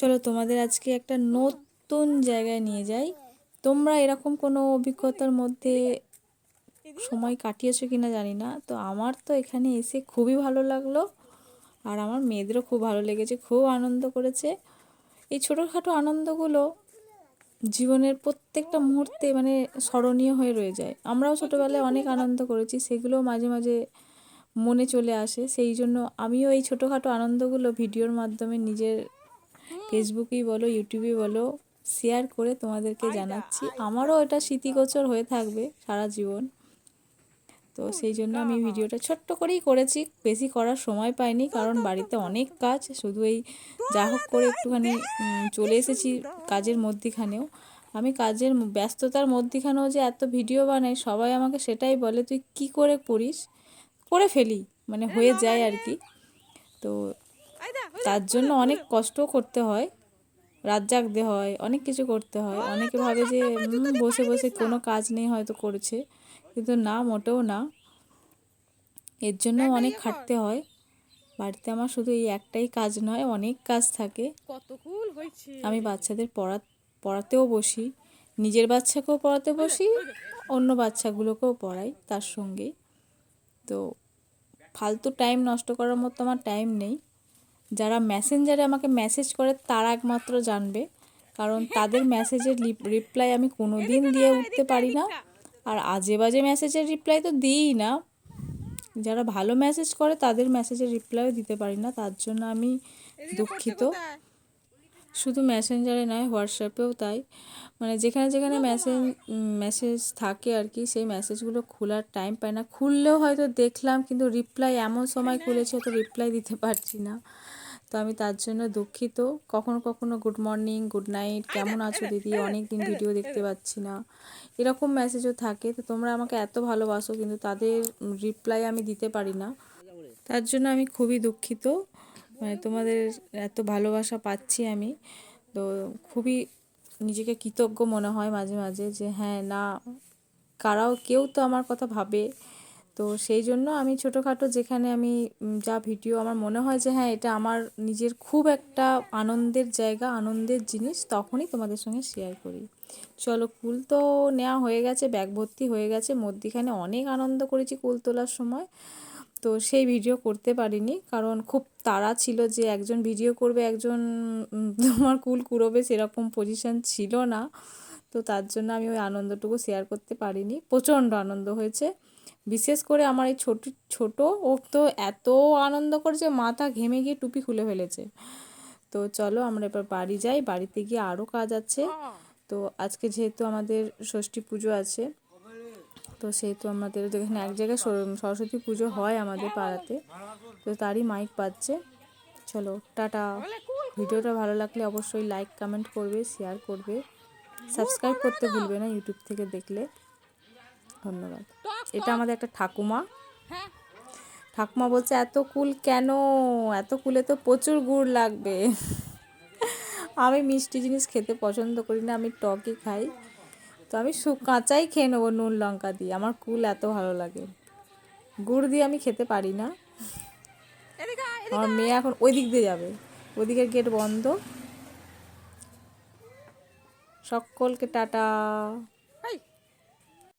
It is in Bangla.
চলো তোমাদের আজকে একটা নতুন জায়গায় নিয়ে যাই। তোমরা এরকম কোনো অভিজ্ঞতার মধ্যে সময় কাটিয়েছো কি না জানি না, তো আমার তো এখানে এসে খুবই ভালো লাগল আর আমার মেয়েদেরও খুব ভালো লেগেছে, খুব আনন্দ করেছে। এই ছোটোখাটো আনন্দগুলো জীবনের প্রত্যেকটা মুহূর্তে মানে স্মরণীয় হয়ে রয়ে যায়। আমরাও ছোটোবেলায় অনেক আনন্দ করেছি, সেগুলো মাঝে মাঝে মনে চলে আসে। সেই জন্য আমিও এই ছোটোখাটো আনন্দগুলো ভিডিওর মাধ্যমে নিজের ফেসবুকেই বলো ইউটিউবে বলো শেয়ার করে তোমাদেরকে জানাচ্ছি। আমারও এটা স্মৃতিগোচর হয়ে থাকবে সারা জীবন। তো সেই জন্য আমি ভিডিওটা ছোট্ট করেই করেছি বেশি করার সময় পাইনি কারণ বাড়িতে অনেক কাজ শুধু এই যা হোক করে একটুখানি চলে এসেছি কাজের মধ্যিখানেও। আমি কাজের ব্যস্ততার মধ্যিখানেও যে এত ভিডিও বানাই সবাই আমাকে সেটাই বলে তুই কি করে করিস? করে ফেলি মানে হয়ে যায় আর কি। তো তার জন্য অনেক কষ্টও করতে হয়। রাত জাগতে হয়, অনেক কিছু করতে হয়। অনেকে ভাবে যে বসে বসে কোনো কাজ নেই হয়তো করছে। কিন্তু না, মোটেও না। এর জন্য অনেক খাটতে হয়। বাড়িতে আমার শুধু এই একটাই কাজ নয়, অনেক কাজ থাকে। আমি বাচ্চাদের পড়া, পড়াতেও বসি। নিজের বাচ্চাকেও পড়াতে বসি, অন্য বাচ্চাগুলোকেও পড়াই তার সঙ্গেই তো ফালতু টাইম নষ্ট করার মতো আমার টাইম নেই। যারা মেসেঞ্জারে আমাকে মেসেজ করে তারা একমাত্র জানবে। কারণ তাদের মেসেজের রিপ্লাই আমি কোনো দিন দিয়ে উঠতে পারি না। আর আজে বাজে মেসেজের রিপ্লাই তো দিই না। যারা ভালো মেসেজ করে তাদের মেসেজের রিপ্লাইও দিতে পারি না। তার জন্য আমি দুঃখিত। শুধু মেসেঞ্জারে নয় হোয়াটসঅ্যাপেও তাই। মানে যেখানে যেখানে মেসেজ মেসেজ থাকে আর কি, সেই মেসেজগুলো খোলার টাইম পায় না। খুললেও হয়তো দেখলাম, কিন্তু রিপ্লাই এমন সময় খুলেছে তো রিপ্লাই দিতে পারছি না। তো আমি তার জন্য দুঃখিত। কখনো কখনো গুড মর্নিং গুড নাইট কেমন আছো দিদি? অনেক দিন ভিডিও দেখতে পাচ্ছি না। এরকম মেসেজও থাকে। তো তোমরা আমাকে এত ভালোবাসো, কিন্তু তাদের রিপ্লাই আমি দিতে পারি না। তার জন্য আমি খুবই দুঃখিত। মানে তোমাদের এত ভালোবাসা পাচ্ছি আমি। তো খুবই নিজেকে কৃতজ্ঞ মনে হয় মাঝে মাঝে যে হ্যাঁ না, কারাও কেউ তো আমার কথা ভাবে। তো সেই জন্য আমি ছোটোখাটো যেখানে আমি যা ভিডিও আমার মনে হয় যে হ্যাঁ এটা আমার নিজের খুব একটা আনন্দের জায়গা, আনন্দের জিনিস, তখনই তোমাদের সঙ্গে শেয়ার করি। চলো, কুল তো নেওয়া হয়ে গেছে ব্যাগ ভর্তি হয়ে গেছে, মধ্যিখানে অনেক আনন্দ করেছি কুল তোলার সময়। তো সেই ভিডিও করতে পারিনি, কারণ খুব তাড়া ছিল যে একজন ভিডিও করবে, একজন তোমার কুল কুড়োবে সেরকম পজিশন ছিল না। তো তার জন্য আমি ওই আনন্দটুকু শেয়ার করতে পারিনি, প্রচণ্ড আনন্দ হয়েছে। বিশেষ করে আমার এই ছোট ছোট ও তো এত আনন্দ করেছে, মাথা ঘেমে গিয়ে টুপি খুলে ফেলেছে। তো চলো আমরা এবার বাড়ি যাই, বাড়িতে গিয়ে আরও কাজ আছে। তো আজকে যেহেতু আমাদের ষষ্ঠী পুজো আছে, তো সেহেতু আমাদের যেখানে এক জায়গায় সরস্বতী পুজো হয় আমাদের পাড়াতে। তো তারই মাইক পাচ্ছে চলো, টাটা। ভিডিওটা ভালো লাগলে অবশ্যই লাইক কমেন্ট করবে শেয়ার করবে। সাবস্ক্রাইব করতে ভুলবে না ইউটিউব থেকে দেখলে। ধন্যবাদ। এটা আমাদের একটা ঠাকুমা। হ্যাঁ। ঠাকুমা বলছে এত কুল কেন? এত কুলে তো প্রচুর গুড় লাগবে। আমি মিষ্টি জিনিস খেতে পছন্দ করি না আমি টকই খাই। তো আমি সু কাঁচাই খেয়ে নেব নুন লঙ্কা দিয়ে। আমার কুল এত ভালো লাগে। গুড় দিয়ে আমি খেতে পারি না। আমার মেয়ে এখন ওই দিক দিয়ে যাবে। ওদিকের গেট বন্ধ। সকলকে টাটা।